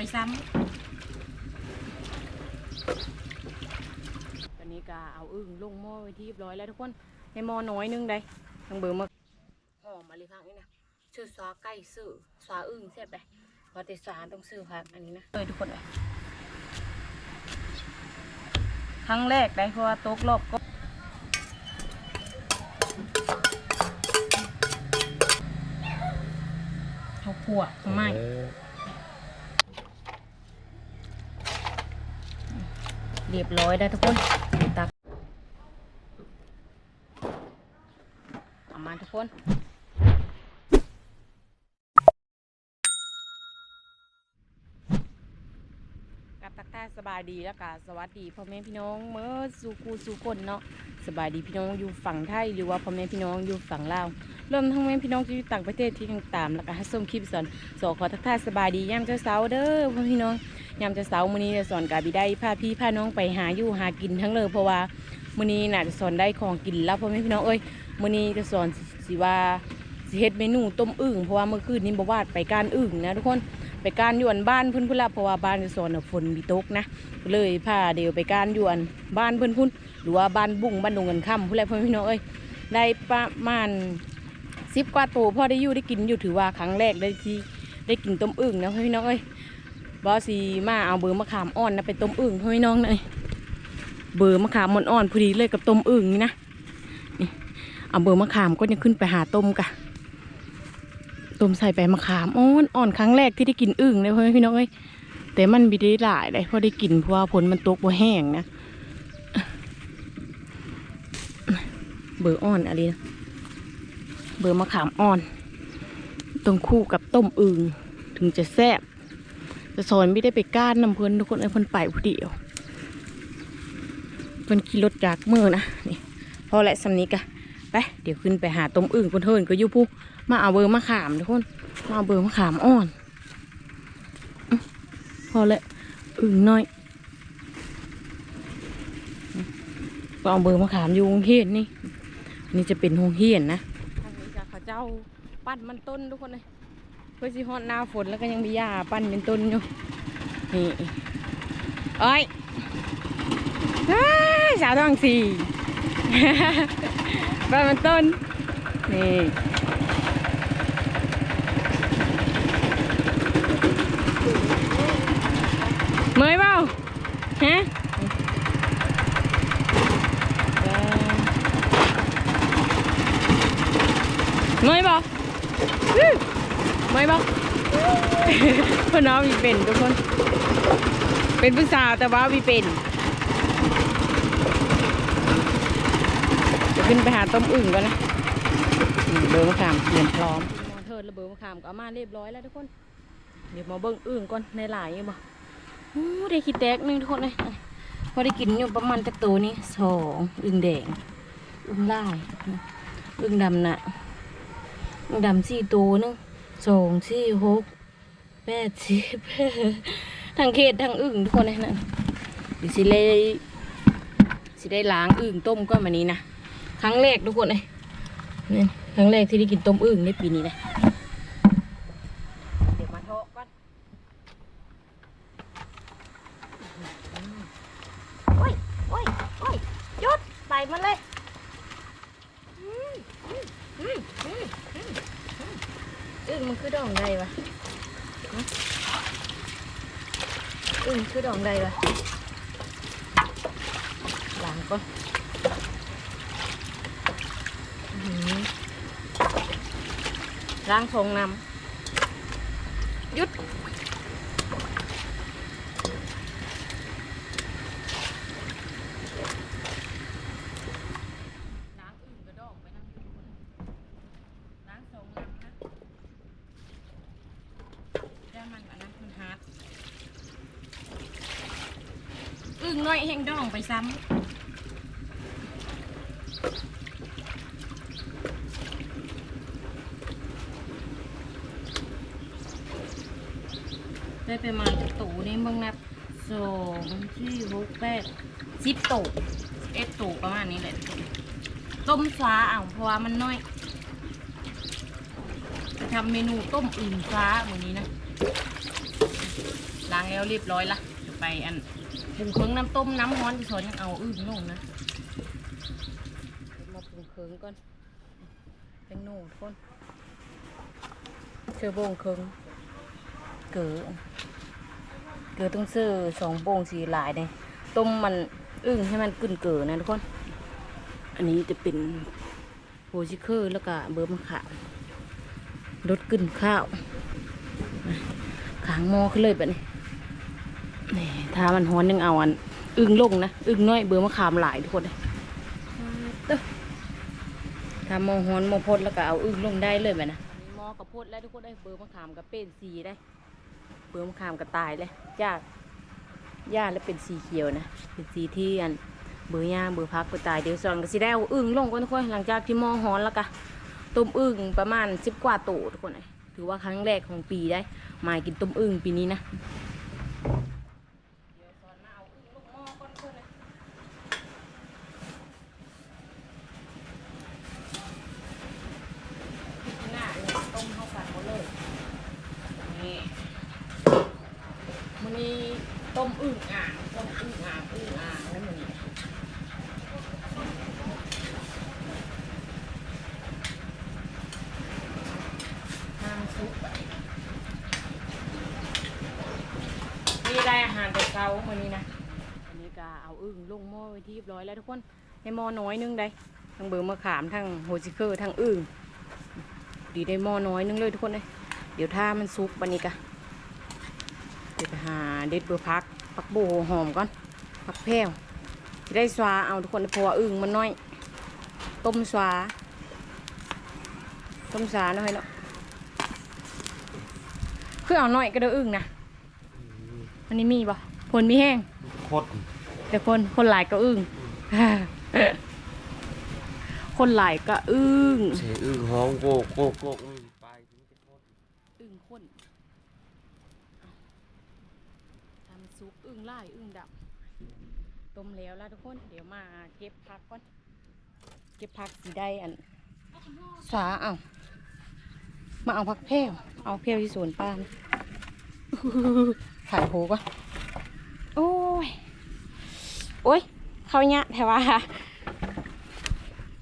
ไปซ้ำตอนนี้ก็เอาอึ่งลงหม้อไว้ที่เรียบร้อยแล้วทุกคนในหม้อน้อยนึงได้ทั้งเบอร์มาหอมมาเลยพังนี่นะชื่อซอไก่ซื้อซออึ่งแซ่บเลยพอแต่ซาต้องซื้อพักอันนี้นะเลยทุกคนเลยครั้งแรกได้เพราะว่าตกรอบก็เขาขวดเขาไหม้ เรียบร้อยได้วทุกคนตักเอามาทุกคนกับตักท่าสบายดีแล้วก็สวัสดีพ่อแม่พี่น้องเมื่อสู่คูสู่คนเนาะสบายดีพี่น้องอยู่ฝั่งไทยหรือว่าพ่อแม่พี่น้องอยู่ฝั่งลาวรวมทั้งแม่พี่น้องที่อยู่ต่างประเทศที่ยังตามแล้วก็ให้ส้มคลิปสอนสอขอทักทายสบายดีย่ามเจ้าสาเด้อพ่อพี่น้อง ยามจะเสามื้อนี้จะสอนกาบิได้พาพี่พาน้องไปหาอยู่หากินทั้งเลยเพราะว่ามื้อนี้น่าจะสอนได้ของกินแล้วพ่อแม่พี่น้องเอ้ยมื้อนี้จะสอนสิว่าสิเฮ็ดเมนูต้มอึ่งเพราะว่าเมื่อคืนนี้บ่วาดไปการอึ่งนะทุกคนไปการยวนบ้านเพิ่นพุ่นละเพราะว่าบ้านจะสอนฝนมีตกนะเลยพาเดี๋ยวไปการยวนบ้านเพิ่นพุ่นหรือว่าบ้านบุ้งบ้านดงเงินค่ำพุ่นละพ่อพี่น้องเอ้ยได้ประมาณสิบกว่าตัวพ่อได้อยู่ได้กินอยู่ถือว่าครั้งแรกได้ที่ได้กินต้มอึ่งนะพ่อพี่น้องเอ้ย บอสีมาเอาเบอร์มะขามอ่อนนะไปต้มอึ่งพ่อพี่น้องนะนี่เบอร์มะขามมันอ่อนพอดีเลยกับต้มอึ่งนี่นะนี่เอาเบอร์มะขามก็จะขึ้นไปหาต้มกะต้มใส่ไปมะขามอ่อนอ่อนครั้งแรกที่ได้กินอึ่งเลยพ่อพี่น้องเอ้ยแต่มันม่ได้หลายเลยเพราะได้กินเพราะว่าผลมันตกบ่แห้งนะเบอร์อ่อนอะไรนะเบอร์มะขามอ่อนต้องคู่กับต้มอึ่งถึงจะแซ่บ แต่สอนไม่ได้ไปก้านนำเพิ่นทุกคนไอ้เพิ่นไปผู้เดียวเพิ่นขี่รถจากเมื่อนะนี่พอและสำนี้กะไปเดี๋ยวขึ้นไปหาต้มอึ่งเพิ่นเทินก็อยู่ผู้มาเอาเบอร์มะขามทุกคนมาเอาเบอร์มะขามอ่อนพอและอึ่งน้อยก็เอาเบอร์มะขามอยู่โรงเฮียนนี่นนี่จะเป็นโรงเฮียนนะทางนี้จะเขาเจ้าปั้นมันต้นทุกคนเลย เพื่อสิฮอดหน้าฝนแล้วก็ยังมีหญ้าปั้นเป็นต้นอยู่ นี่เอ้ยสาวทองสี่ปั้นเป็นต้น นี่เมยเปล่าฮะเมยเปล่าอื้อ ไม่บอกเพื่อนน้องมีเป็นทุกคน เป็นผู้สาวแต่ว่ามีเป็นจะขึ้นไปหาต้มอึ่งก่อนนะเบอร์มะขามเตรียมพร้อมมอเทิร์ดระเบอร์มะขามก็มาเรียบร้อยแล้วทุกคน เดี๋ยวมาเบิ้งอึ่งก่อนในหลายอยู่บ่อู้ได้ขี้แตกหนึงทุกคนเลยพอได้กินอยู่ประมาณจักตัวนี้สองอึ่งแดงอึ่งลายอึ่งดำนะอึ่งดำสี่ตัวนึง สองสี่หกแปดสิบทั้งเขตทั้งอึ่งทุกคนเลยนะเดี๋ยวสิเลยสิได้ล้างอึ่งต้มก็มานี้นะครั้งแรกทุกคนเลยนี่ครั้งแรกที่ได้กินต้มอึ่งในปีนี้นะเดี๋ยวมาโทะก่อนโอ้ยโอ้ยโอ้ยหยุดไปมันเลยอืมอืมอืมอืมอืม อึ้งมัน คือดองใดวะอึ้งคือดองใดวะหลังก่อนหือล้างทงน้ำหยุดล้างอึ้งกระดองไปน้ำทุกคนล้างทงน้ำนะ ได้ มันอันนั้นมันฮาร์ดอึ่งน้อยแห้งดองไปซ้ำได้ประมาณตูนี่บิ่งนับสองสี่หกแปดสิบตูเอ็ดตูประมาณนี้แหละต้มฟ้าเอาเพราะว่ามันน้อย จะทำเมนูต้มอื่นฟ้าเหมือนนี้นะางแล้วเรียบร้อยละไปอันปรุงเครื่องน้ำต้มน้ำร้อนที่สอนยังเอาอึ่งลงนะมาปรุงเครื่องก่อนเป็นหนูทุกคนเชื่อบงเครื่องเกลือเกลือต้องซื้อสองโบงสีหลายเลยต้มมันอึ่งให้มันกึ่นเกลือนะทุกคน อันนี้จะเป็นโฮชิเคอร์แล้วก็เบอร์มะขามรสกึ่นข้าวขางหม้อขึ้นเลยแบบนี้ นี่ถ้ามันฮ้อนยังเอาอัน อึ่งลงนะอึ่งน้อยเบอร์มะขามหลายทุกคนเลยเด้อถ้าหม้อฮ้อนหม้อพดแล้วก็เอาอึ่งลงได้เลยแบบนะหม้อกับพดแล้วทุกคนได้เบอร์มะขามกับเป็นสีได้ เบอร์มะขามกับตายเลยจากหญ้าแล้วเป็นสีเขียวนะ เป็นสีที่อันเบอร์ย่างเบอร์พักเบอร์ตายเดี๋ยวสอนก็สิได้เอาอึ่งลงก่อนทุกคนหลังจากที่หม้อฮ้อนแล้วก็ต้มอึ่งประมาณสิบกว่าโตทุกคนเลยถือว่าครั้งแรกของปีได้มากินต้มอึ่งปีนี้นะเดี๋ยวสอนมาเอาอึ่งลงหม้อก่อนทุกคนเลยหน้าเนี่ยต้มเข้ากันหมดเลยนี่มันนี้ต้มอึ่งอ่างต้มอึ่งอ่างอึ่งอ่างแล้วมันนี่ น้ำซุปอะนี่ได้อาหารแต่เช้ามื้อนี้นะอันนี้ก็เอาอึ่งลงหม้อไว้ที่เรียบร้อยแล้วทุกคนให้หม้อน้อยนึงได้ทั้งเบอร์มะขามทั้งโฮจิเคอร์ทั้งอึ่งดีได้หม้อน้อยนึงเลยทุกคนเลยเดี๋ยวถ้ามันซุปวันนี้ก็เดี๋ยวไปหาเด็ดเบอร์พักพักโบหอมก่อนพักแพรวจะได้สวาเอาทุกคนเพราะว่าอึ่งมันน้อย ต้มสวาต้มสาหน่อยเนาะคือเอาหน่อยก็เด้ออึ้งนะอันนี้มีปะ คนมีแห้งโคตรแต่คนคนหลายก็อึ้งคนหลายก็อึ้งเสียอึ้งห้องโกกโกกโกกอืมไปถึงจะโคตรอึ้งคนทำซุปอึ้งไล่อึ้งดับต้มแล้วแล้วทุกคนเดี๋ยวมาเก็บผักก่อนเก็บผักสีได้อันสาเอามาเอาผักแพรวเอาแพรวที่สวนป้านะถ่ายโหก่อน โอ้ย โอ้ย เขาเนี้ยแต่ว่า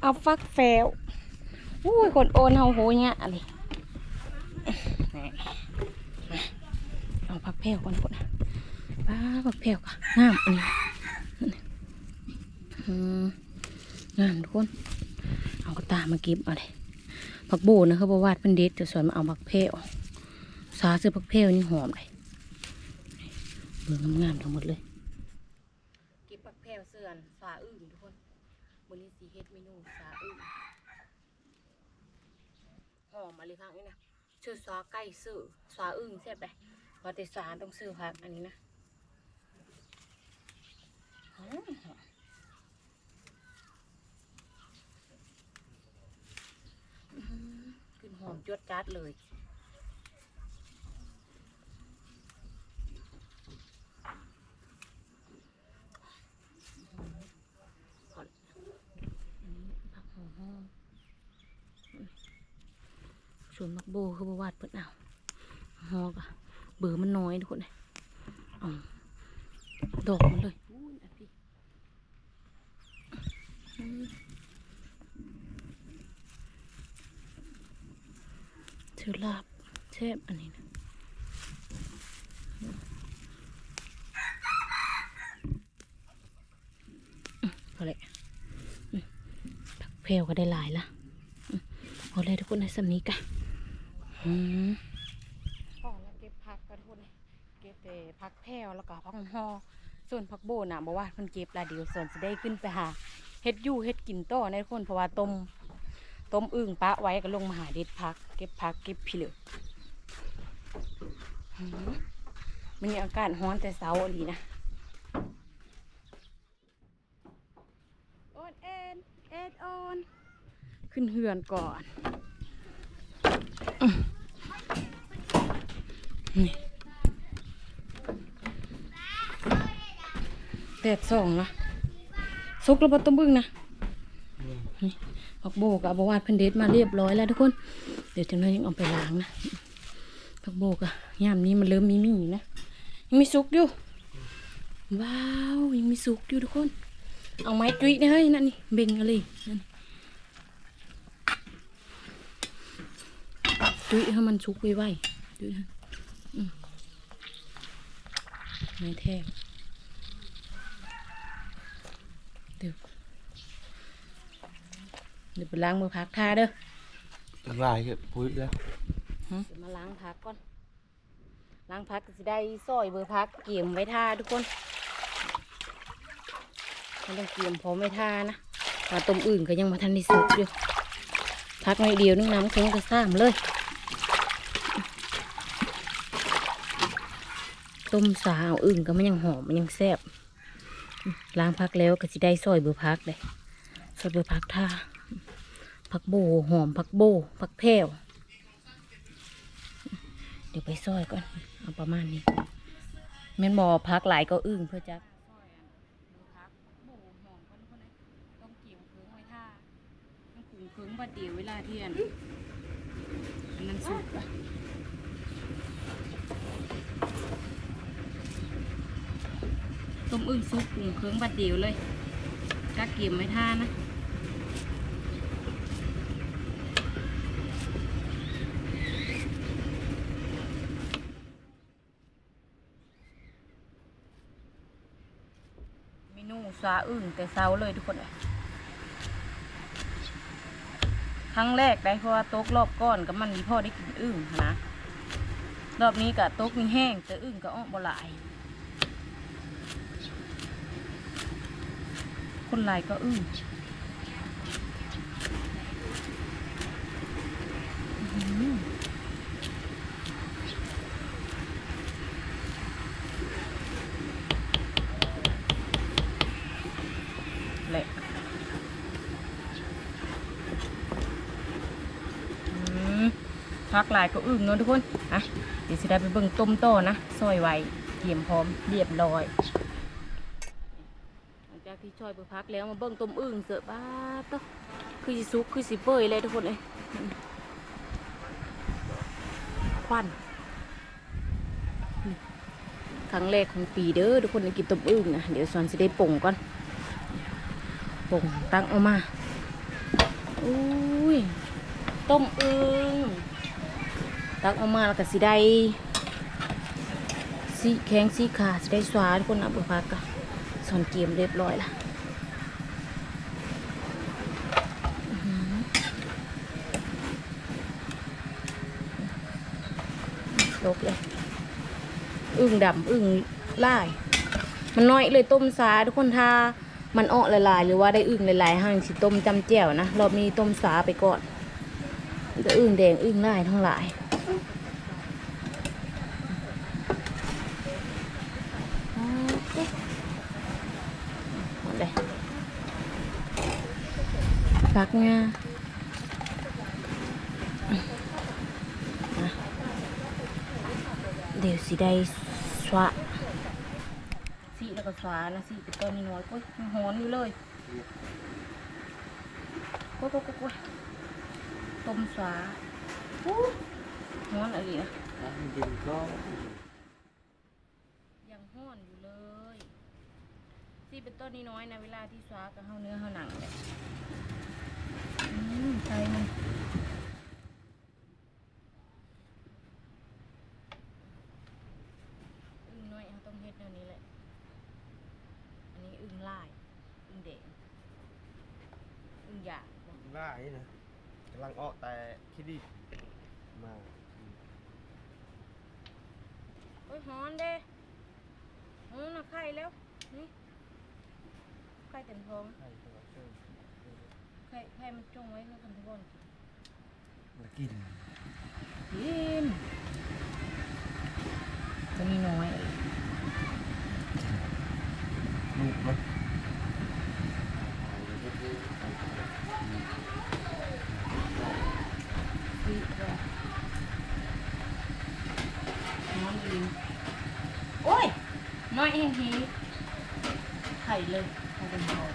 เอาฟักแฟวอุ้ยคนโอนเอาโหเนี้ยอะไรเอาผักแพรวก่อนก่อนป้าผักแพรวก่อนงามอันนี้งามทุกคน เอากระตามาเก็บเอาเลยผักโบนะเขาบอกว่าเป็นเด็ดจะสอนมาเอาผักแพรวสาซื้อผักแพรวนี่หอมเลย เบืองงามทั้งหมดเลยเก็บปักแพรวเสื่อนสาอึ่งทุกคนวันนี้สีเฮ็ดเมนูสาอึ่งหอมมาเลยพักนี่นะชื่อซาไก่ซื้อสาอึ่งแซ่บเลยพอแต่สาต้องซื้อพักอันนี้นะอืมอื้อหือกลิ่นหอมจวดจัดเลย ก่อนอันนี้ผักหอมหอมส่วนมัก โบคือประวัติเพิ่นเอาหอกอะเบอร์มันน้อยทุกคนเลยเอาดอกมันเลยอุ้ยอันพี่อืมเชือลาบแซ่บอันนี้นะอืมพอเลยผักเพลวก็ได้หลายละเอาเลยทุกคนในสำนี้กัน อืมพอแล้วเก็บผักกันทุกคนเลยเก็บแต่ผักแพรวแล้วก็ผักหอส่วนผักโบน่ะบอกว่าเพิ่นเก็บและเดี๋ยวส่วนจะได้ขึ้นไปหาเฮ็ดอยู่เฮ็ดกินต่อในทุกคนเพราะว่าต้มต้มอึ่งปะไว้ก็ลงมาหาเด็ดผัก เก็บผักเก็บผิเหลืออืมมันมีอากาศร้อนแต่เช้าอีหลีนะโอนเอ็นเอ็ดโอน ขึ้นเฮือนก่อนอื้อนี่ แดดส่องนะซุกระเบิดต้มบึ้งนะนี่ผักโบกับบวาดเพันเด็ดมาเรียบร้อยแล้วทุกคน เดี๋ยวจังนั้นยังเอาไปล้างนะผักโบกอะยามนี้มันเริ่มมีมีนะยังมีสุกอยู่ ว้าวยังมีสุกอยู่ทุกคน เอาไม้จุ้ยนะเฮ้ยนั่นนี่เบ่งอะไรนั่น จุ้ยให้มันสุกไวๆจุ้ยนะอืมไม้แทกเดี๋ยวเดี๋ยวไปล้างมือพักท่าเด้อลายครับปุ้ยแล้วเดี๋ยวมาล้างพักก่อน ล้างพักก็จะได้ซอยเบอร์พักเกี่ยมไว้ท่าทุกคนไม่ต้องเกี่ยมพร้อมไว้ท่านะปลาต้มอื่นก็ยังมาทันได้สุกอยู่พักในอยเดียวนึงน้ำคงก็ซ้ำเลย ต้มสาวอื่นก็มันยังหอมมันยังแซ่บล้างพักแล้วก็จะได้ซอยเบอร์พักเลยซอยเบอร์พักท่าพักโบหอมพักโบพักแพ้วเดี๋ยวไปซอยก่อนเอาประมาณนี้แม่นบอพักหลายก็อึ้งเพื่อจักเคืองบัดเดียวเวลาเที่ยนอันนั้นสุกอะ ต้มอึ้งซุปขุงเคืองบัดเดียวเลยกักเกี่ยมไว้ท่านะเมนูซาอึ่งแต่เช้าเลยทุกคนเลยครั้งแรกได้เพราะว่าโต๊กรอบก้อนกับมันมีพ่อได้กินอึ่งนะรอบนี้กับโต๊กมีแห้งแต่อึ่งก็อ้อบ่หลาย คนลายก็อึ่งแหละพักลายก็อึ่งเนาะทุกคน อะ เดี๋ยวจะได้ไปเบิ่งต้มโตนะซอยไว้เตรียมพร้อมเรียบร้อย หลังจากที่ชอยไปพักแล้วมาเบิ่งต้มอึ่งเสือบ้าต้อคือสิซุกคือสิเปื่อยเลยทุกคนเลยควันครั้งแรกของปีเด้อทุกคนกินต้มอึ่งนะเดี๋ยวสอนสิได้ป่งก่อนป่งตั้งเอามาอุ้ยต้มอึ่งตั้งเอามาแล้วก็สิได้สีแข็งสีขาสิได้สวาทุกคนเอาไปพักกัน สอนเกมเรียบร้อยละลกเลย อึ่งดำอึ่งล่าย มันน้อยเลยต้มซาทุกคนทามันอ้อละลายๆหรือว่าได้อึ่งหลายๆห้างสิต้มจำแจ่วนะรอบนี้ต้มซาไปก่อนแต่อึ่งแดงอึ่งล่ายทั้งหลายอ๋อเอ๊ะ หมดเลย พักงาอะเดี๋ยวสิได้สวะสีแล้วก็สวานะสีเป็นต้นน้อยๆก็ยังหอนอยู่เลยก็ก็ก็ต้มสวาอู้หอนอะไรนะดินก็ยังห้อนอยู่เลยที่เป็นต้นนี้น้อยๆนะเวลาที่สวากับเฮาเนื้อเฮาหนังเลย อืมใจมันอึ่งน้อยเขาต้องเฮ็ดแนวนี้แหละ อันนี้อึ่งลาย อึ่งแดงอึ่งหยาบลายนะกำลังออกแต่คิดดีมาโอ้ยฮ้อนเด้ฮ้อนนะไข่แล้ว นี่ ไข่เต็มท้องใช่สำหรับเชิญ ไข่ไข่มันจงไว้เพื่อคนทุกคนมากินกินจะมีน้อยลูกมัน ซีก็น้อยลิงโอ้ย น้อยเองทีไข่เลยไข่เป็นทอง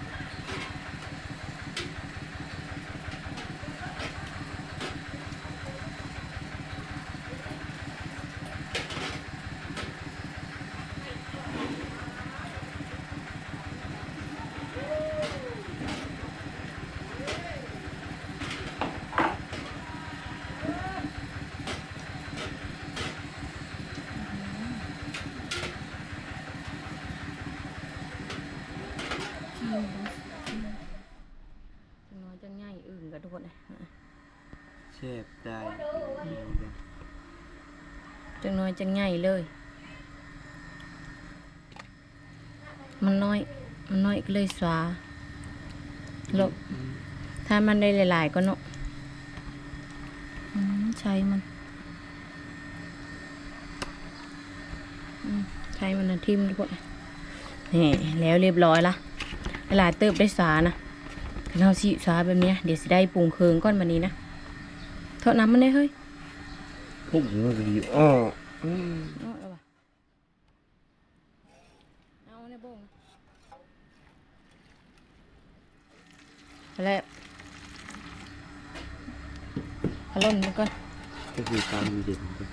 ซ่บได้ จังน้ อยจังใหญ่เลย มันน้อย มันน้อยก็เลยสวาลบถ้ามันได้หลายๆก็เนาะใช้มันใช้มันนะทิมทุกคนนี่แล้วเรียบร้อยละหลาเติบได้สานะเราสิสาแบบนี้เดี๋ยวสิได้ปรุงเคืองก้อนวันนี้นะเทอดน้ำมันได้เฮ้ยพวกมันก็ดีอ้อ อืมเอาเอาว่ะเอาในบ่งแล้วเอาล่นมันก่อน ก็คือตามเด่นก็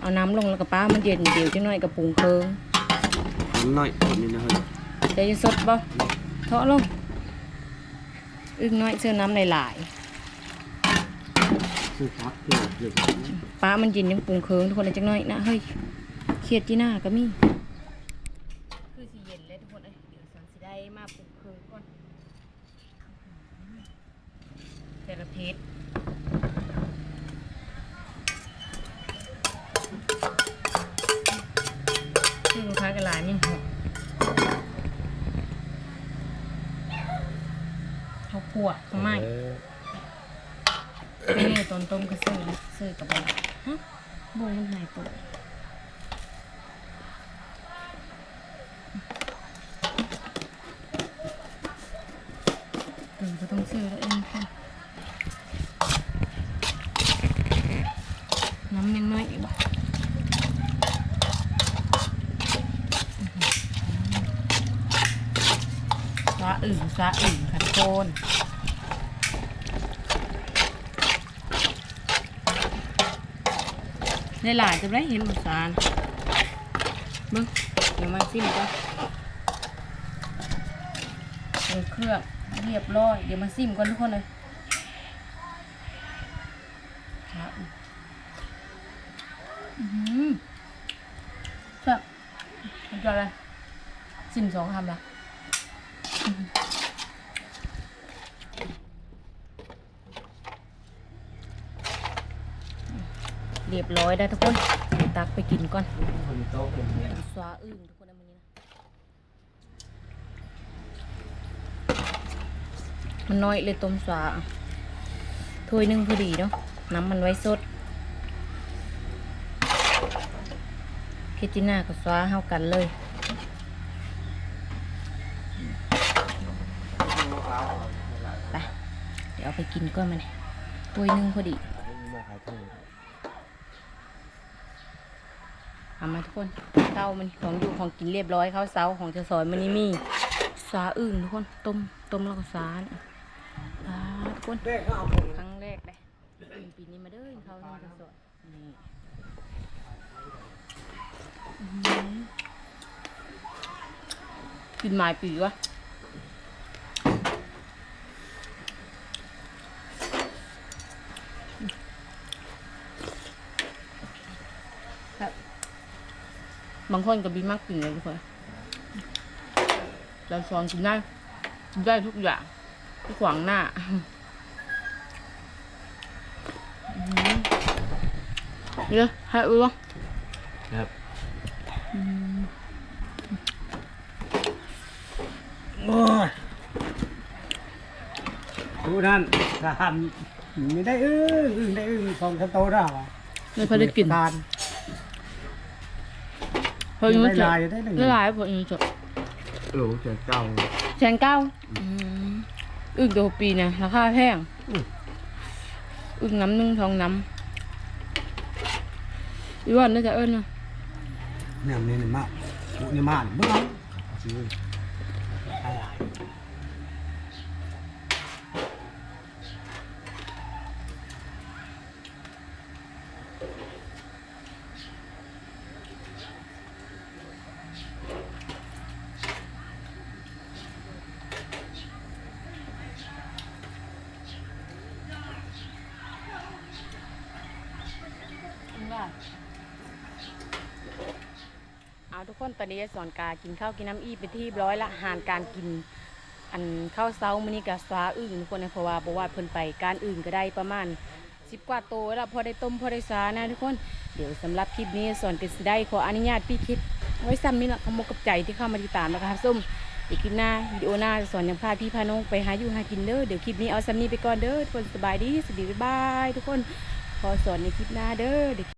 เอาน้ำลงแล้วก็ป้ามันเย็นเดี๋ยวจังหน่อยกับปรุงเคิงน้ำน้อยคนนี้นะเฮ้ยใจจะสดบ่เทาะลง อึ้งน้อยเสื้อน้ำหลายคือพักเพื่อเด็กๆ ป้ามันย็นยังปรุงเคิงทุกคนเลยจังน่อยนะเฮ้ยเครียดจีน่าก็มีคือสิเย็นเลยทุกคนเอ้ยเดี๋ยวสันสิได้มาปรุงเคิงก่อนแต่ละเพชรนี่ลูกค้ากันหลายนี่หกเขาขวดเขาไม่ ไม่เนี่ตอนต้มก็ซื้อนะซื้อกับอะไรฮะโบมันหายตัวเออก็ต้องซื้อแล้วเองค่ะน้ำยังน้อยอีกบ่ซาอึ่งซาอึ่งค่ะทุกคน ในหลายจะได้เห็นหมดสารมึงเดี๋ยวมาซิมก่อนเปิดเครื่องเรียบร้อย เดี๋ยวมาซิมก่อนทุกคนเลยซาอึ่งอื้อหือแซ่บมันจะอะไรซิมสองคำละ เรียบร้ อยได้วทุกคนเดี๋ยวตักไปกินก่อนคนโตเป็นเนี้ยต้มสวาอึ่งทุกคนเอามานี้นะมันน้อยเลยต้มสวาถ้วยหนึงพอดีเนาะน้ำมันไว้สดเพชรจิน่ากับสวาเท่ากันเลยไปเดี๋ยวเอาไปกินก่อนมาเนี่ยถ้วยหนึงพอดี มาขายเท่าไหร่เอามาทุกคนเต้ามันของอยู่ของกินเรียบร้อยข้าวเสาของจะซอยมันนี่มีสาอึ่นทุกคนต้มต้มแล้วก็สาสาทุกคนครั้งแรกเลยปีนี้มาเด้อเขาวจะสอยนี่กินหมายปีวะ บางคนก็บีมากกินเลยทุกคนเราสอนกินได้กินได้ทุกอย่างทุกขวางหน้าอื้อหือเดี๋ยวให้อุ้วะครับโอ้ยดูนั่นทหารไม่ได้อึ้งอึ้งได้อึ้งสองสามโตได้หรอไม่พอได้กินการพอยังไม่ได้จบลายได้หนึ่งได้หลายพอยังไม่จบโหลเจ้าเก่าแสนเก้าอืมอึ่งตัวปีเนี่ ยราคาแพงอึ่งน้ำนึ่งทองน้ำอีวันน่าจะเอิ้นนะเนี่ยนี่นี่มากนี่มากเมื่อกี้ซื้อได้ลาย เอาทุก คนตอนนี้สอนกากินข้าวกินน้ำอีเป็นที่ร้อยละหารการกิน อันข้าวเช้ามื้อนี้กับซาอึ่งทุกคนนะเพราะว่าบอกว่าเพิ่นไปการอื่นก็ได้ประมาณสิบกว่าโตวแล้วพอได้ต้มพอได้สานะทุกคนเดี๋ยวสำหรับคลิปนี้สอนกันสิได้ขออนุญาตพี่คลิปไว้ซ้ำนี่ละขโมกับใจที่เข้ามาติดตามนะคะส้มอีกคลิปหน้าวิดีโอหน้าสอนยังพาพี่พาน้องไปหาอยู่หากินเด้อเดี๋ยวคลิปนี้เอาซ้ำนี้ไปก่อนเด้อทุกคนสบายดีสวัสดีบ๊ายบายทุกคนขอสอนในคลิปหน้าเด้อเดี๋ยว